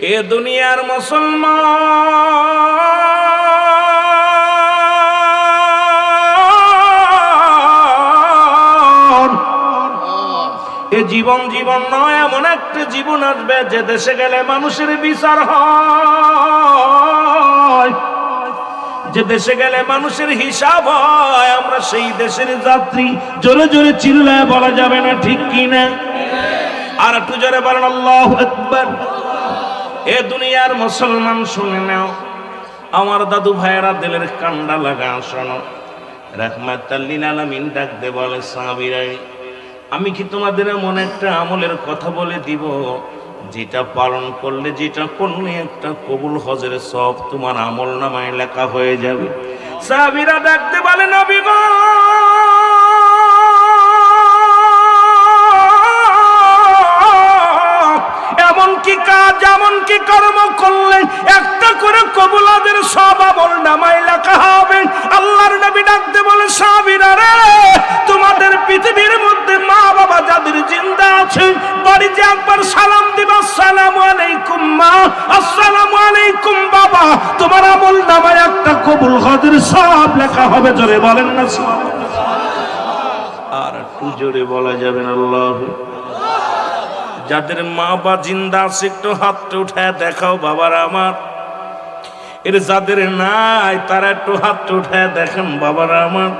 এ দুনিয়ার মুসলমান। এ জীবন জীবন নয়, এমন একটা জীবন আসবে যে দেশে গেলে মানুষের বিচার হয়। যে দেশে গেলে মানুষের হিসাব হয়, আমরা সেই দেশের যাত্রী। জোরে জোরে চিল্লায় বলা যাবে না, ঠিক কি না আর একটু জোরে বলেন, আল্লাহ আকবার। এ দুনিয়ার মুসলমান শুনে নাও। আমার দাদু ভাইয়েরা দিলের কান্ডা লাগা, শোনো। রাহমাতাল্লিল আলামিন ডাক দে বলে সাহাবীরাই আমি কি তোমাদের এমন একটা আমলের কথা বলে দিব, যেটা পালন করলে, যেটা করলে একটা কবুল হজের সব তোমার আমল নামায় লেখা হয়ে যাবে? সাহাবিরা ডাকতে বলে, নবী এমন কি কর্ম করলে একটা করে কবুলাদের সব আমল নামায় লেখা হবে। আল্লাহর নবী ডাকতে বলে, সাহাবীরা রে, তোমাদের পৃথিবীর মধ্যে মা বাবা যাদের জিন্দা আছে বাড়িতে একবার সালাম দিবা, আসসালামু আলাইকুম মা, আসসালামু আলাইকুম বাবা। তোমার আমল নামায় একটা কবুল হজের সব লেখা হবে, জোরে বলেন না আর একটু জোরে বলা যাবে না, আল্লাহ যাদের মা বা জিন্দা আছে একটু হাতটা উঠায় দেখাও বাবার আমার। এর যাদের নাই, তারা একটু হাত উঠায় দেখেন, বাবার আমার,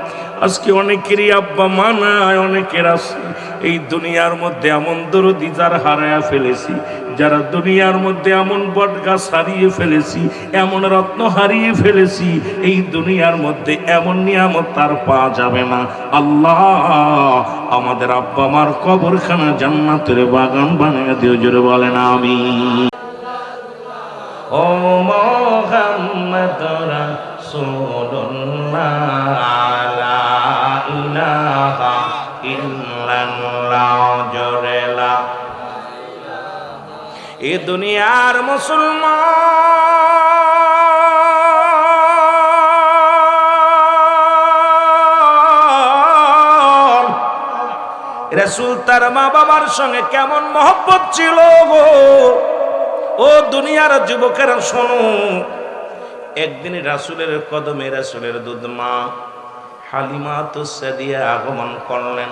আজকে অনেকেরই আব্বা মা নাই, অনেকের আছে। এই দুনিয়ার মধ্যে এমন দরদি যার হারায়া ফেলেছি, যারা দুনিয়ার মধ্যে এমন বট গাছ হারিয়ে ফেলেছি, এমন রত্ন হারিয়ে ফেলেছি, এই দুনিয়ার মধ্যে এমন নিয়ামত তার পাওয়া যাবে না। আল্লাহ, আমাদের আব্বা মার কবরখানা জান্নাতের বাগান বানিয়ে দিও, জোরে বলেন আমি ও মোহাম্মদ রাসূলুল্লাহ, লা ইলাহা ইল্লাল্লাহ, জোরে লা। এ দুনিয়ার মুসলমান। রসুল তার মা বাবার সঙ্গে কেমন মহব্বত ছিল গো? ও দুনিয়ার যুবকেরা, শোনো। একদিন রাসুলের কদমে রাসুলের দুধ মা হালিমা তো সাদিয়া আগমন করলেন।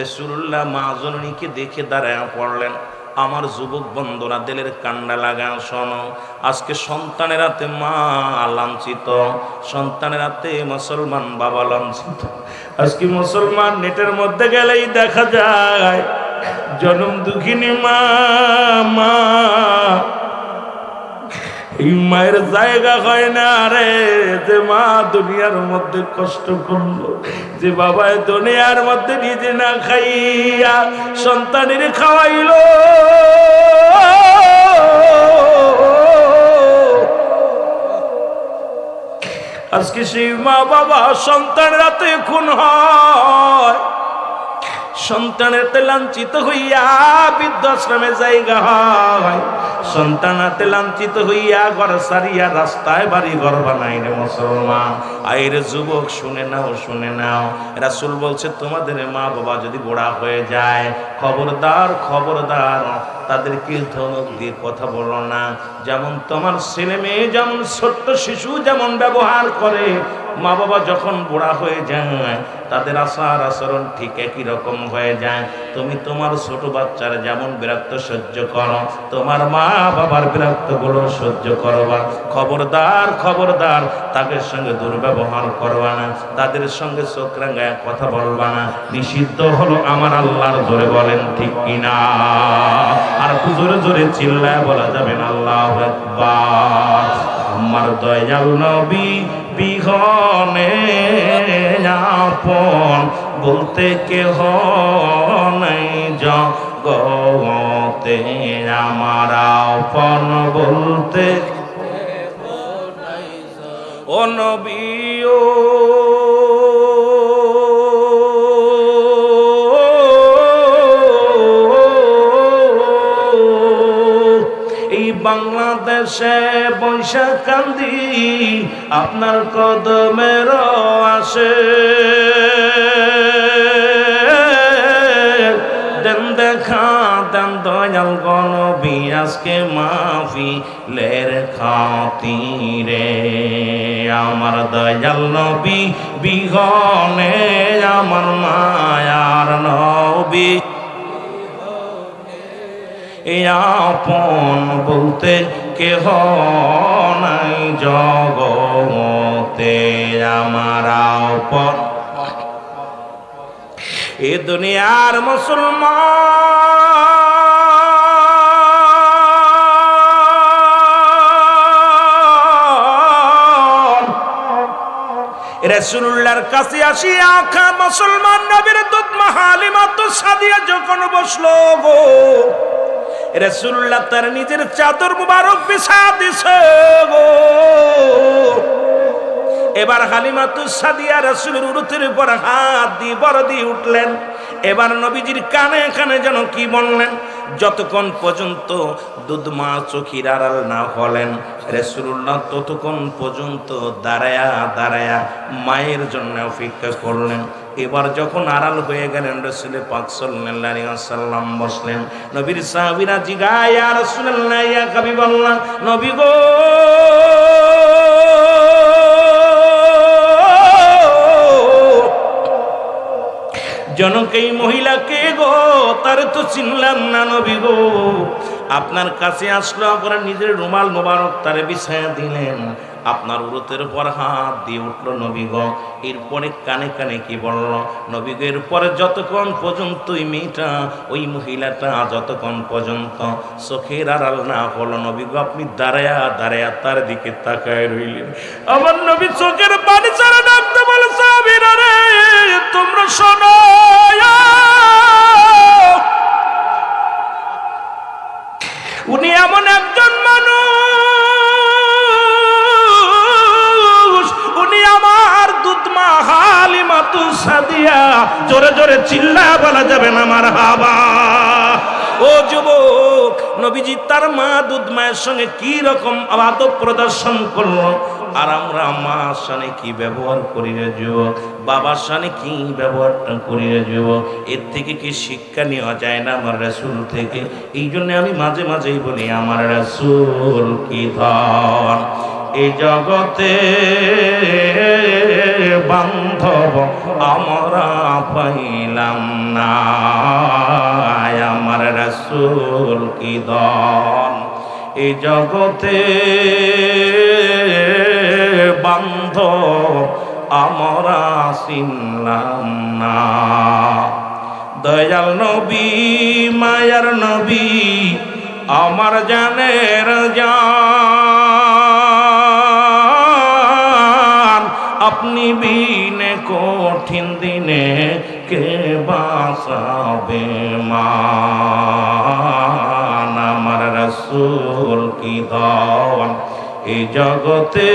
রসুল্লাহ মা জননীকে দেখে দাঁড়ায় পড়লেন। আমার যুবক বন্ধুরা, দিলের কান্ডা লাগা, শোনো। আজকে সন্তানের হাতে মা লাঞ্ছিত সন্তানের হাতে মুসলমান বাবা লাঞ্ছিত। আজকে মুসলমান নেটের মধ্যে গেলেই দেখা যায়। জনম দুঃখিনী মা মা। এই মায়ের জায়গা হয় না রে, যে মা দুনিয়ার মধ্যে কষ্ট করল, যে বাবা দুনিয়ার মধ্যে নিজে না খাইয়া সন্তানের খাওয়াইলো। আজকে সেই মা বাবা সন্তান রাতে খুন হয়। সন্তানের লাঞ্ছিত হইয়া বৃদ্ধাশ্রমে জায়গা হয়। সন্তান হাতে লাঞ্ছিত হইয়া ঘর সারিয়া রাস্তায় বাড়ি ঘর বানাই রে মুসলমান। আইরে যুবক, শুনে নাও শুনে নাও। রাসুল বলছে, তোমাদের মা বাবা যদি গোড়া হয়ে যায়, খবরদার খবরদার, তাদেরকে ধমক দিয়ে কথা বলো না। যেমন তোমার ছেলে মেয়ে, যেমন ছোট্ট শিশু যেমন ব্যবহার করে মা বাবা যখন বুড়া হয়ে যায়, তাদের আচার আচরণ ঠিক একই রকম হয়ে যায়। তুমি তোমার ছোট বাচ্চার যেমন বিরক্ত সহ্য করো, তোমার মা বাবার বিরক্তগুলো সহ্য করবা। খবরদার খবরদার, তাদের সঙ্গে দুর্ব্যবহার করবা না, তাদের সঙ্গে চোখ রাঙ্গায় কথা বলবা না। নিষিদ্ধ হলো আমার আল্লাহর জোরে বলেন, ঠিক কিনা? আর জোরে জোরে চিল্লায় বলা যাবেন আল্লাহ আমার দয়াল নবী বিহনে আপন, বলতে কেহ নাই জগতে। আমার আপন বলতে ও নবী, ও বাংলাদেশে বৈশাখ কান্দি আপনার কদমের আসে। দেন দেখা, দেন দয়াল গনবি আজকে মাফি লের খাতিরে। আমার দয়াল নবী, বিহনে আমার মায়ার নবী। আপন বলতে কেহ নাই জগতে আমার আপন। এ দুনিয়ার মুসলমান। রসুল্লাহর কাছে আসি আখা মুসলমান নবীর দুধ মাহালিমা তো সাদিয়া যখন বসল গো। রসুল্লাহ তার নিজের চাদর মুবারক বিছা গো। এবার হালিমাতু সাদিয়া রসুলের উরুতের উপর হাত দিয়ে বড় দিয়ে উঠলেন। এবার নবীজির কানে কানে যেন কি বললেন যতক্ষণ পর্যন্ত দুধ মা চোখির আড়াল না হলেন রেসুল্লাহ ততক্ষণ পর্যন্ত দাঁড়ায়া দাঁড়ায়া মায়ের জন্য অপেক্ষা করলেন। এবার যখন আড়াল হয়ে গেলেন, রসুলের পাক সাল্লাম বসলেন, নবীর সাহাবিরা জিগায়া রসুল্লাহ কবি বললাম নবী গো! জনক এই মহিলাকে গো? তার তো চিনলাম না নবী গো। আপনার কাছে আসলো, আপনার নিজের রুমাল মোবারক তারে বিছায়া দিলেন। আপনার উরতের উপর হাত দিয়ে উঠল নবী গো। এরপরে কানে কানে কি বলল? নবী গো, এরপরে যতক্ষণ পর্যন্ত ওই মেয়েটা, ওই মহিলাটা, যতক্ষণ পর্যন্ত চোখের আড়াল না হলো, নবী গো, আপনি দাঁড়ায়া দাঁড়ায়া তার দিকে তাকায় রইলেন। আমার নবী চোখের পানি ছাড়া সঙ্গে কি রকম আদব প্রদর্শন করল? আর আমরা মার সানে কি ব্যবহার করি রে যুবক? বাবার সানে কি ব্যবহারটা করি রে এর থেকে কি শিক্ষা নেওয়া যায় না আমার রাসূল থেকে? এই জন্য আমি মাঝে মাঝেই বলি, আমার রাসূল কি ধন? এই জগতে বান্ধব আমরা পাইলাম না। আমার রাসূল কি ধন? এই জগতে বান্ধব আমরা চিনলাম না। দয়াল নবী, মায়ার নবী, আমার জানের জান। আপনি বিনে কঠিন দিনে কে মান আমার রসুল কি দন এই জগতে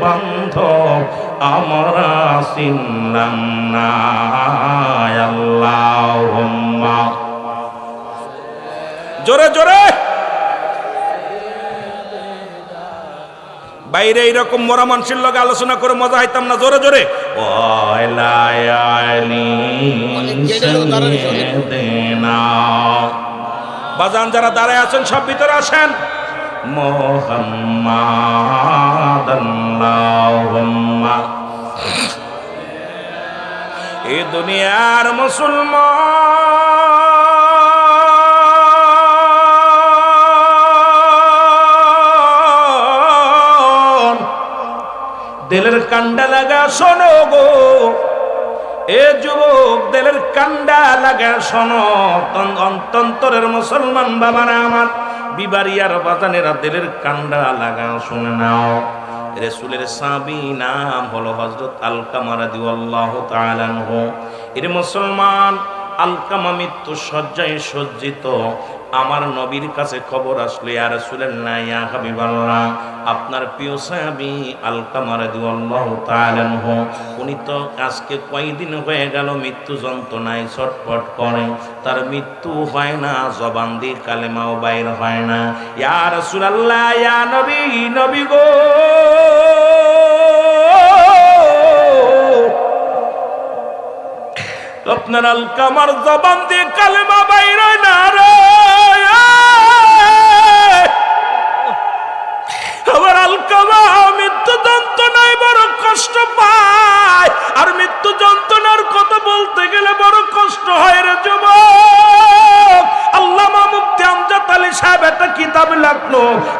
বান্ধব আমরা চিনলাম না আল্লাহ জোরে জোরে। বাইরে এইরকম মরা মানুষের লগে আলোচনা করে মজা হইতাম না। জোরে জোরে। বাজান যারা দাঁড়ায় আছেন, সব ভিতরে আসেন। এ দুনিয়ার মুসলমান। দিলের কান্ডা লাগা, শোনো গো। এ যুবক দিলের কান্ডা লাগা, শোনো তন- অন্তন্তরের মুসলমান বাবারা আমার বিবারিয়ার বাজানেরা দিলের কান্ডা লাগা শুনে নাও। রেসুলের সাবি নাম হলো হজরত আলকামারা দিওয়াল্লাহ হো এর মুসলমান আলকামা মৃত্যু শয্যায় সজ্জিত। আমার নবীর কাছে খবর আসলে আর রাসূলের না ইয়া হাবিবাল্লাহ, আপনার প্রিয় সাহাবী আলকামা রাদিয়াল্লাহু তাআলা আনহু, উনি তো আজকে কয়দিন হয়ে গেল মৃত্যু যন্ত্রণায় ছটফট করে। তার মৃত্যু হয় না, জবান দিয়ে কালেমাও বাইর হয় না। ইয়া রাসূলুল্লাহ, ইয়া নবী নবী গো! আপনার আলকামার জবান দিয়ে কালেমা বাইরে না রে। আমার আলকামা মৃত্যু যন্ত্রণায় বড় কষ্ট পায়। আর মৃত্যু যন্ত্রণার কথা বলতে গেলে বড় কষ্ট হয় রে আলী সাহেব একটা কিতাব লাগল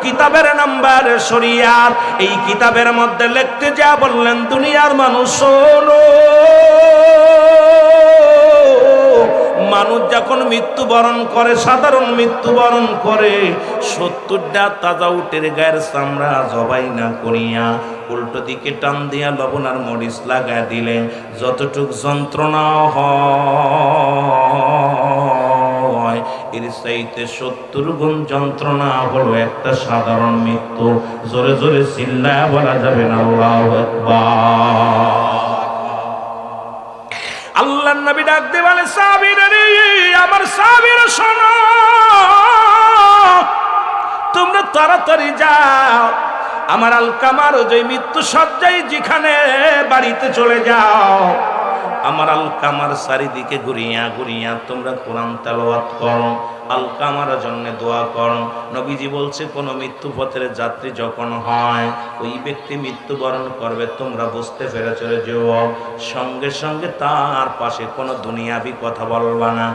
কিতাবের নাম্বার এই কিতাবের মধ্যে লিখতে যা বললেন, দুনিয়ার মানুষ শোনো। মানুষ যখন মৃত্যুবরণ করে, সাধারণ মৃত্যুবরণ করে, সত্তরটা তাজা উটের গায়ের চামড়া জবাই না করিয়া উল্টো দিকে টান দিয়া লবণ আর মরিচ লাগা দিলে, যতটুক যন্ত্রণা হয়, এর চাইতে সত্তর গুণ যন্ত্রণা হলো একটা সাধারণ মৃত্যু। জোরে জোরে চিল্লা বলা যাবে না, আল্লাহু আল্লাহ নবী ডাক দে বলে, সাবির রে, আমার সাবির শোনো। তোমরা তাড়াতাড়ি যাও। আমার আলকামার ওই মৃত্যু সজ্জায় যেখানে বাড়িতে চলে যাও। আমার আলকামার চারিদিকে ঘুরিয়া ঘুরিয়া তোমরা কোরআন তেলাওয়াত করো, আলকামার জন্য দোয়া করো। নবীজি বলছে, কোনো মৃত্যু পথের যাত্রী যখন হয়, ওই ব্যক্তি মৃত্যুবরণ করবে, তোমরা বুঝতে পেরে চলে যেও সঙ্গে সঙ্গে তার পাশে কোনো দুনিয়াবি কথা বলবা না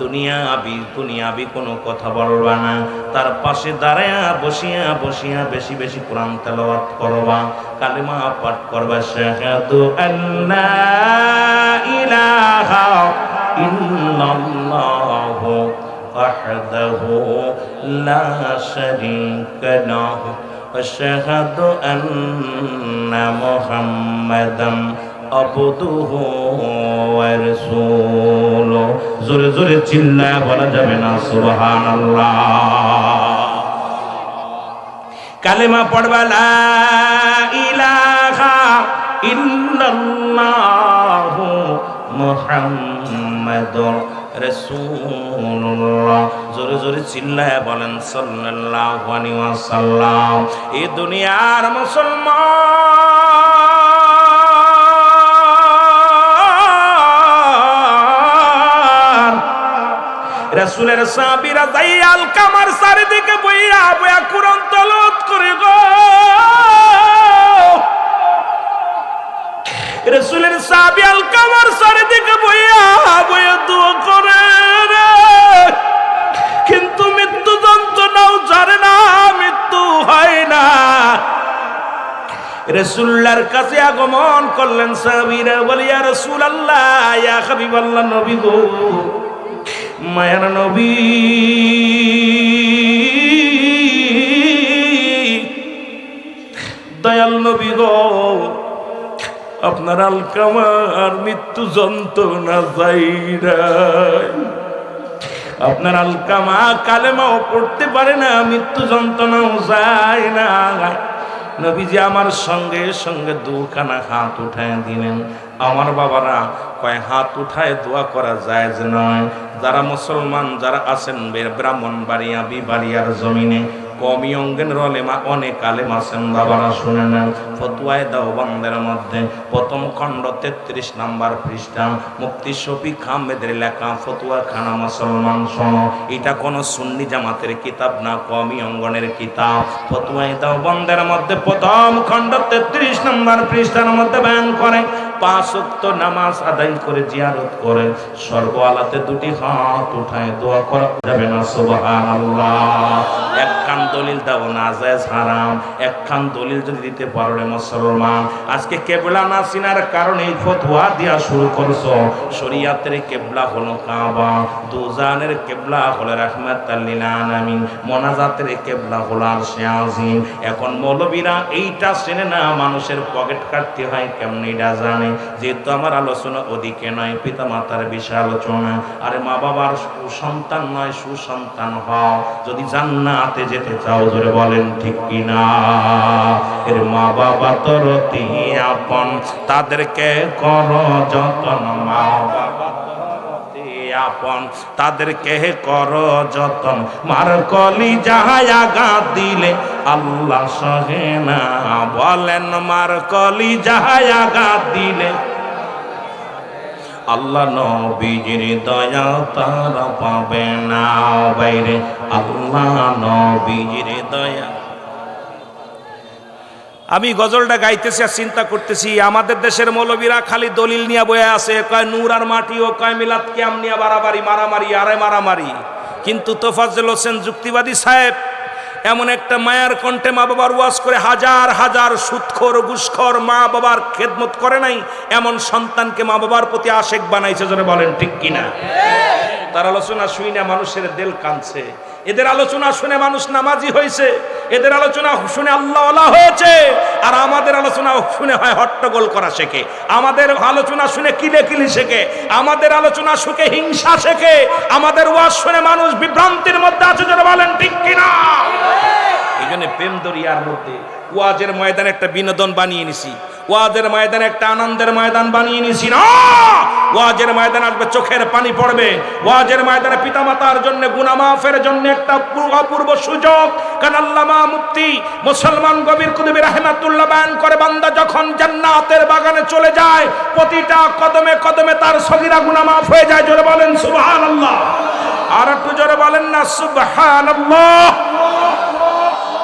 দুনিয়া দুনিয়াবি দুনিয়াবি কোনো কথা বলবা না। তার পাশে দাঁড়ায়া বসিয়া বসিয়া বেশি বেশি কোরআন তেলাওয়াত করবা। কালিমা পাঠ করবা শাহাদু আল্লাহ ইলাহা ইল্লাল্লাহু وحده لا شريك له أشهد أن محمدا عبده ورسوله জোরে জোরে চিল্লা বলা যাবে না সুবহানাল্লাহ কালেমা পড়বা, লা ইলাহা ইল্লাল্লাহু মুহাম্মাদুর রাসূলুল্লাহ। জোরে জোরে চিল্লায় বলেন, সাল্লাল্লাহু আলাইহি ওয়াসাল্লাম। এই দুনিয়ার মুসলমান। রাসূলের সাহাবীরা দাইয়াল কামার চারিদিকে বইয়া বইয়া কুরআন রসুলের সাহাবী আল কামার চারিদিকে বইয়া বইয়া দোয়া করে কিন্তু মৃত্যু যন্ত্রণাও জানে না, মৃত্যু হয় না। রসুল্লার কাছে আগমন করলেন সাহাবীরা বলিয়া রসুল আল্লাহ ইয়া হাবিব নবী গো, মায়ার নবী। আপনার আলকামার মৃত্যু যন্ত্রণা যাই আপনার আলকামা কালেমাও পড়তে পারে না, মৃত্যু যন্ত্রণাও যায় না। নবীজি আমার সঙ্গে সঙ্গে দুখানা হাত উঠায় দিলেন। আমার বাবারা কয়, হাত উঠায় দোয়া করা যায় যে নয়। যারা মুসলমান, যারা আছেন ব্রাহ্মণ বাড়িয়া বিবাড়িয়ার জমিনে কমি অঙ্গেন রলেমা অনেক আলেম আছেন বাবারা শুনে নেন। ফতুয়ায় দেওবন্দের মধ্যে। প্রথম খণ্ড তেত্রিশ নাম্বার পৃষ্ঠা। মুক্তি শফিক আহমেদের লেখা ফতুয়া খানা মুসলমান শোনো। এটা কোনো সুন্নি জামাতের কিতাব না কমি অঙ্গনের কিতাব। ফতুয়ায় দেওবন্দের মধ্যে প্রথম খণ্ড তেত্রিশ নাম্বার পৃষ্ঠার মধ্যে বয়ান করে। পাঁচ উক্ত নামাজ আদায় করে জিয়ারত করে। স্বর্গ আলাতে দুটি হাত উঠায়, দোয়া করা যাবে না, সুবহানাল্লাহ। এক কান দলিল দাও না জায়েজ হারাম। এক কান দলিল যদি দিতে পারো রে মুসলমান। আজকে কেবলা না চিনার কারণে এই ফতোয়া দিয়া শুরু করছ। শরিয়াতের কেবলা হলো কাবা, দুজানের কেবলা হলো রাহমাতাল লিল আলামিন, মোনাজাতের কেবলা হলো আরশে আজিম। এখন মৌলবীরা এইটা চেনে না, মানুষের পকেট কাটতে হয় কেমন এটা জানে। যেহেতু আমার আলোচনা ওদিকে নয় পিতা মাতার বিষয় আলোচনা। আরে মা বাবার সুসন্তান নয়, সুসন্তান হও। যদি জান্নাতে যেতে চাও, জোরে বলেন, ঠিক কিনা? এর মা বাবা তোর আপন, তাদেরকে কর যতন, মা বাবা আপন, তাদেরকে কর যতন। মার কলি যাহায়া গা দিলে আল্লাহ সহে না, বলেন, মার কলি যাহায়া গা দিলে আল্লাহ নবীজির দয়া তারা পাবে না, বাইরে আল্লাহ নবীজির দয়া। আমি গজলটা গাইতেছি আর চিন্তা করতেছি, আমাদের দেশের মৌলবীরা খালি দলিল নিয়ে বয়ে আছে, কয় নূর আর মাটি ও কয় মিলাত কেম নিয়ে বাড়াবাড়ি, মারামারি, আরে মারামারি। কিন্তু তোফাজ্জল হোসেন যুক্তিবাদী সাহেব এমন একটা মায়ার কণ্ঠে মা বাবার ওয়াজ করে হাজার হাজার সুৎখর গুসখর মা বাবার খেদমত করে নাই, এমন সন্তানকে মা বাবার প্রতি আশেক বানাইছে যেন বলেন ঠিক কিনা? তার আলোচনা শুই না মানুষের দেল কানছে এদের আলোচনা শুনে মানুষ নামাজি হয়েছে। এদের আলোচনা শুনে আল্লাহ হয়েছে। আর আমাদের আলোচনা শুনে হয় হট্টগোল করা শেখে। আমাদের আলোচনা শুনে কিলে কিলি শেখে। আমাদের আলোচনা শুকে হিংসা শেখে। আমাদের ওয়াজ শুনে মানুষ বিভ্রান্তির মধ্যে আছে যারা বলেন ঠিক কিনা? এখানে প্রেম দরিয়ার মধ্যে ওয়াজের ময়দানে একটা বিনোদন বানিয়ে নিছি। ওয়াজের ময়দানে একটা আনন্দের ময়দান বানিয়ে নিছি না। ওয়াজের ময়দানে আসবে, চোখের পানি পড়বে। ওয়াজের ময়দানে পিতামাতার জন্য গুনামাফের জন্য একটা পূর্ব অপূর্ব সুযোগ। কারণ আল্লামা মুফতি মুসলমান গভীর কুতুবী রাহমাতুল্লাহ বয়ান করে, বান্দা যখন জান্নাতের বাগানে চলে যায়, প্রতিটা কদমে কদমে তার সগিরা গুনামাফ হয়ে যায়। জোরে বলেন সুবহানাল্লাহ। আর একটু জোরে বলেন না, সুবহানাল্লাহ।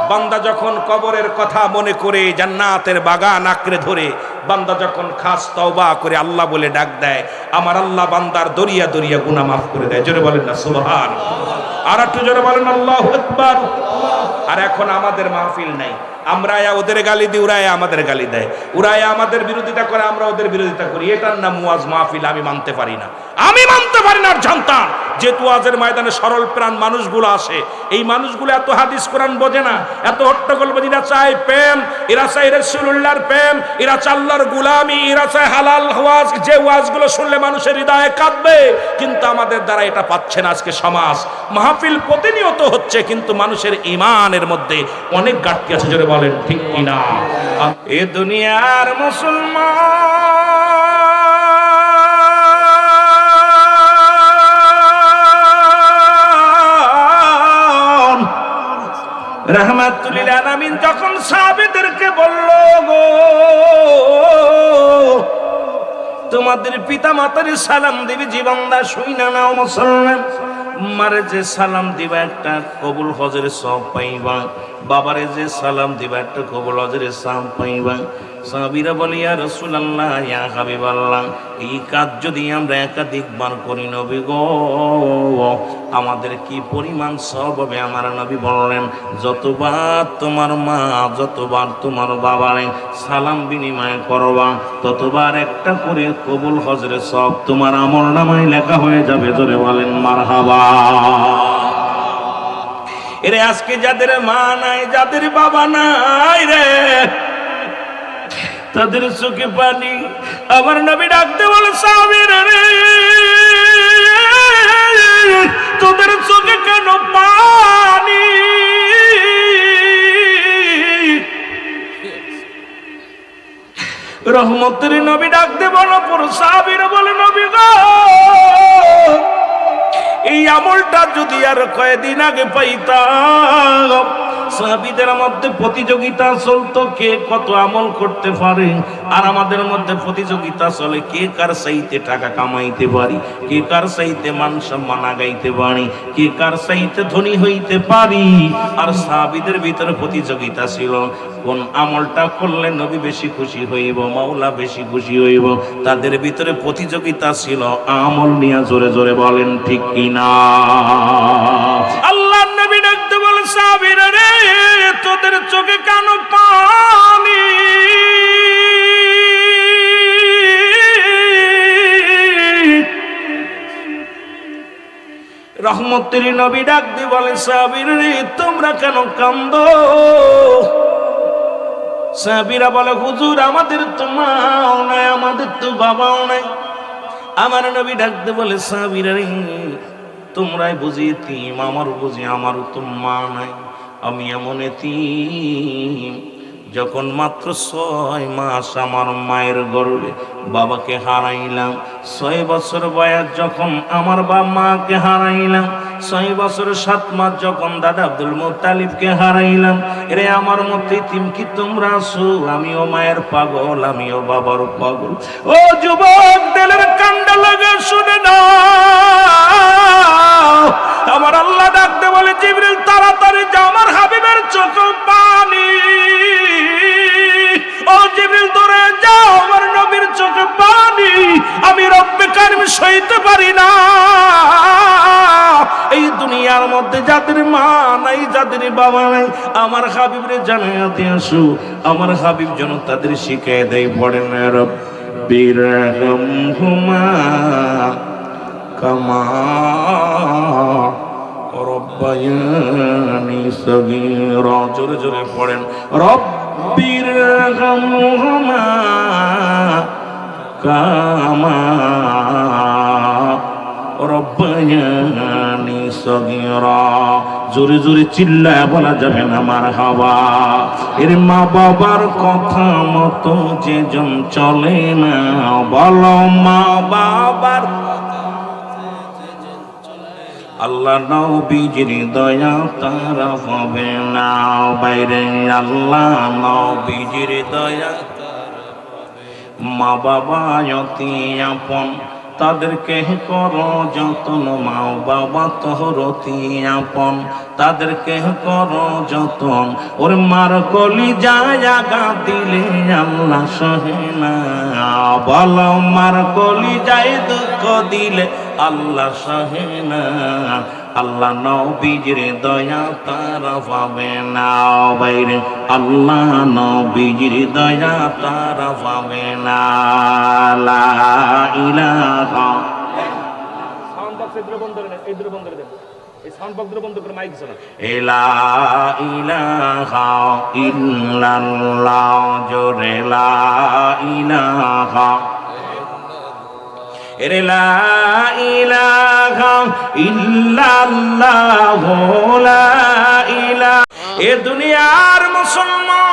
বান্দা যখন কবরের কথা মনে করে জান্নাতের বাগান আঁকড়ে ধরে, বান্দা যখন খাস তওবা করে আল্লাহ বলে ডাক দেয়, আমার আল্লাহ বান্দার দরিয়া দরিয়া গুনা মাফ করে দেয়। জোরে বলেন না, সুবহান। আর একটু জোরে বলেন, আল্লাহ আকবার। আর এখন আমাদের মাহফিল নাই। আমরা ওদের গালি দিই, ওরা আয়া আমাদের গালি দেয়। ওরা আয়া আমাদের বিরোধিতা করে, আমরা ওদের বিরোধিতা করি। এটার নাম মুয়াজ মাহফিল, আমি মানতে পারি না। আমি মানতে পারি না জানতাম যেহেতু আজের ময়দানে সরল প্রাণ মানুষগুলো আসে। এই মানুষগুলো এত হাদিস কোরআন বোঝে না, এত হট্টগোল বোঝে এরা চায় প্রেম, এরা চায় রসুল্লাহর প্রেম, এরা চাল্লার গুলামি, এরা চায় হালাল ওয়াজ, যে ওয়াজগুলো শুনলে মানুষের হৃদয়ে কাঁদবে। কিন্তু আমাদের দ্বারা এটা পাচ্ছে না আজকে সমাজ। মাহফিল প্রতিনিয়ত হচ্ছে, কিন্তু মানুষের ইমানের মধ্যে অনেক ঘাটতি আছে, জোরে বলেন, ঠিক কিনা? এ দুনিয়ার মুসলমান। রহমাতুল্লিল আলামিন যখন সাহাবীদেরকে বলল, গো, তোমাদের পিতা মাতার সালাম দিবি জীবনদা শুই না নাও মুসলমান। মারে যে সালাম দিবা একটা কবুল হজরে সব পাইবা। বাবারে যে সালাম দিবা একটা কবুল হজরে সব পাইবা। সাহাবীরা বলি, ইয়া রাসূলুল্লাহ, ইয়া হাবিবাল্লাহ, এই কাজ যদি আমরা একাধিকবার করি নবী গো, আমাদের কি পরিমাণ সব হবে? আমার নবী বললেন, যতবার তোমার মা, যতবার তোমার বাবারে সালাম বিনিময় করবা, ততবার একটা করে কবুল হজরে সব তোমার আমল নামায় লেখা হয়ে যাবে ধরে বলেন, মারহাবা। এরে আজকে যাদের মা নাই, যাদের বাবা নাই রে তাদের চোখে পানি। আমার নবী ডাকতে বলে, সাবির রে, তোদের চোখে কেন পানি? রহমতের নবী ডাকতে বলো, পুর সাবির বলে, নবী গো, এই আমলটা যদি আর কয়েকদিন আগে পাইতাম সাহাবিদের মধ্যে প্রতিযোগিতা চলতো, কে কত আমল করতে পারে? আর আমাদের মধ্যে প্রতিযোগিতা চলে, কে কার সাইতে টাকা কামাইতে পারি, কে কার সাইতে মান সম্মান আগাইতে পারি, কে কার সাইতে ধনী হইতে পারি? আর সাহাবিদের ভিতরে প্রতিযোগিতা ছিল। কোন আমলটা করলে নবী বেশি খুশি হইব, মাওলা বেশি খুশি হইব। তাদের ভিতরে প্রতিযোগিতা ছিল, আমল নিয়ে জোরে জোরে বলেন, ঠিক কিনা? আল্লাহ নবী ডাকতে বলে সাহাবীরা রে, তোদের চোখে কেন পানি? রহমতের নবী ডাক দি বলে সাহাবীর রে, তোমরা কেন কান্দ? সাহাবীরা বলে, হুজুর, আমাদের তো মাও নাই, আমাদের তো বাবাও নাই। আমার নবী ডাকতে বলে, সাহাবিরা রে, তোমরাই বুঝি তিম আমার বুঝি, আমারও তো মা নাই, আমি এমন এতিম। যখন মাত্র ছয় মাস আমার মায়ের গর্বে বাবাকে হারাইলাম, ছয় বছর বয়স যখন আমার বাবা মাকে হারাইলাম, ছয় বছর সাত মাস যখন দাদা আব্দুল মুতালিবকে হারাইলাম, এরে আমার মধ্যে তিম কি তোমরা আসো আমিও মায়ের পাগল, আমিও বাবার পাগল। ও যুবক! যাদের মা নাই, যাদের বাবা নাই, আমার হাবিবরে জানাতে আসু। আমার হাবিব যেন তাদের শিখায় দেয়, পড়ে না রব্বির হুমা কামা রব্বায়ানি সগীরা। জোরে জোরে পড়েন। রব্বির হুমা কামা রব্বায়ানি সগীরা। জোরে জোরে চিল্লায় বলা যাবে না আমার হাওয়া। এর মা বাবার কথা মতো যে জন চলে না, বলো মা বাবার আল্লাহ নবীজির দয়া তারা হবে না। বাইরে আল্লাহ নবীজির দয়া মা বাবা অতি আপন। তাদেরকে কর যতন, মাও বাবা তহরতি আপন তাদেরকে কর যতন, ওর মার কলি যায় গা দিলে আল্লাহ সহে না। বল, মার কলি যায় দুঃখ দিলে আল্লাহ সহে না। আল্লাহ নবীজির দয়া তারা পাবে না বাইরে। আল্লাহ নবীজির দয়া তারা পাবে না লা ইলাহা সাউন্ড বক্স এগুলো বন্ধ করে এই দুটো বন্ধ করে দেন। এই সাউন্ড বক্স বন্ধ করে মাইক শোনা ইলা ইলাহা ইল্লাল্লাহ জোরে লা ইলাহা এরে লা ইলাহা ইল্লাল্লাহ লা ইলাহা। এ দুনিয়ার মুসলমান।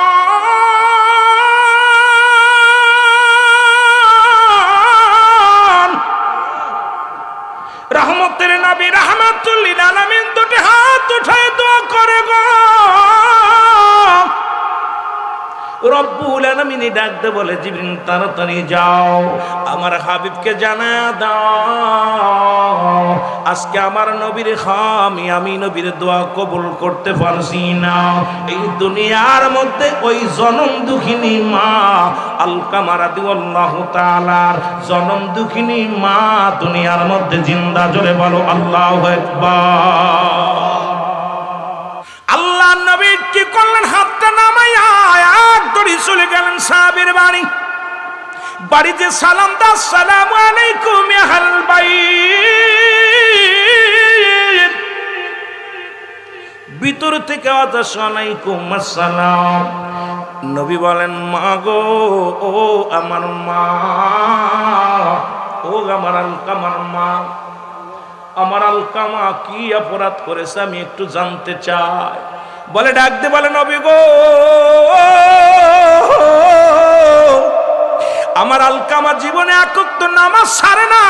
রহমতের নবী রহমাতুল্লিল আলামিন দুটি হাত উঠায় দোয়া করে গো। রব্বুল আলামিন ডাকতে বলে, জিবরিল, তাড়াতাড়ি যাও, আমার হাবিবকে জানা দাও। আজকে আমার নবীর খামি, আমি নবীর দোয়া কবুল করতে পারছি না। এই দুনিয়ার মধ্যে ওই জনম দুঃখিনী মা, আলকামারা দিওয়াল্লাহু তাআলার জনম দুঃখিনী মা, দুনিয়ার মধ্যে জিন্দা জোরে বলো, আল্লাহু আকবার। আল্লাহ নবী কি করলেন? হাতটা এক দড়ি চলে গেলেন সাহাবীর বাড়ি। বাড়িতে সালাম দা সালাম আলাইকুম আহল বাইত। ভিতর থেকে আওয়াজ আলাইকুম আসসালাম। নবী বলেন, মা গো, ও আমার মা, ও আমার আলকামার মা, আমার আলকামা কি অপরাধ করেছে আমি একটু জানতে চাই। বলে ডাকতে বলে নবী গো। আমার আলকামা জীবনে একত্র নামাজ সারে না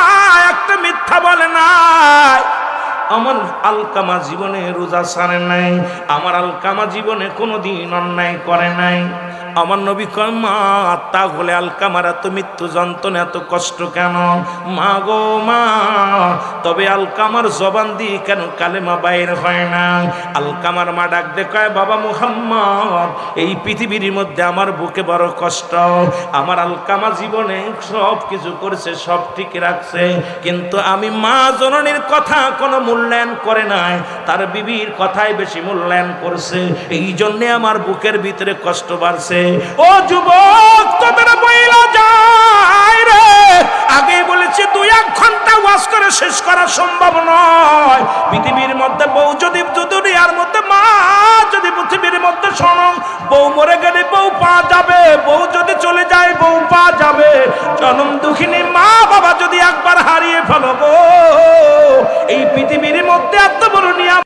একটা মিথ্যা বলে নাই। আমার আলকামা জীবনে রোজা সারে নাই, আমার আলকামা জীবনে কোনোদিন অন্যায় করে নাই। আমার নবী কয়, মা তা হলে আলকামার এত মৃত্যু যন্ত্রণা, এত কষ্ট কেন? মা গো, মা, তবে আলকামার জবান দিয়ে কেন কালেমা বাইর হয় না? আলকামার মা ডাক দেখায় বাবা মুহাম্মদ, এই পৃথিবীর মধ্যে আমার বুকে বড় কষ্ট। আমার আলকামা জীবনে সব কিছু করেছে, সব ঠিক রাখছে। কিন্তু আমি মা জননীর কথা কোনো মূল্যায়ন করে নাই। তার বিবির কথাই বেশি মূল্যায়ন করছে। এই জন্যে আমার বুকের ভিতরে কষ্ট বাড়ছে। ও যুবক, তোদের বইলা যায় রে। আগে বলেছি, দুই এক ঘণ্টা ওয়াজ করে শেষ করা সম্ভব নয়। পৃথিবীর মধ্যে বউ যদি দুনিয়ার মধ্যে, মা যদি পৃথিবীর মধ্যে শোনো, বউ মরে গেলে বউ পা যাবে, বউ যদি চলে যায়, বউ পা যাবে। জনম দুঃখিনী, মা বাবা যদি একবার হারিয়ে ফেলো গো। এই পৃথিবীর মধ্যে এত বড় নিয়ম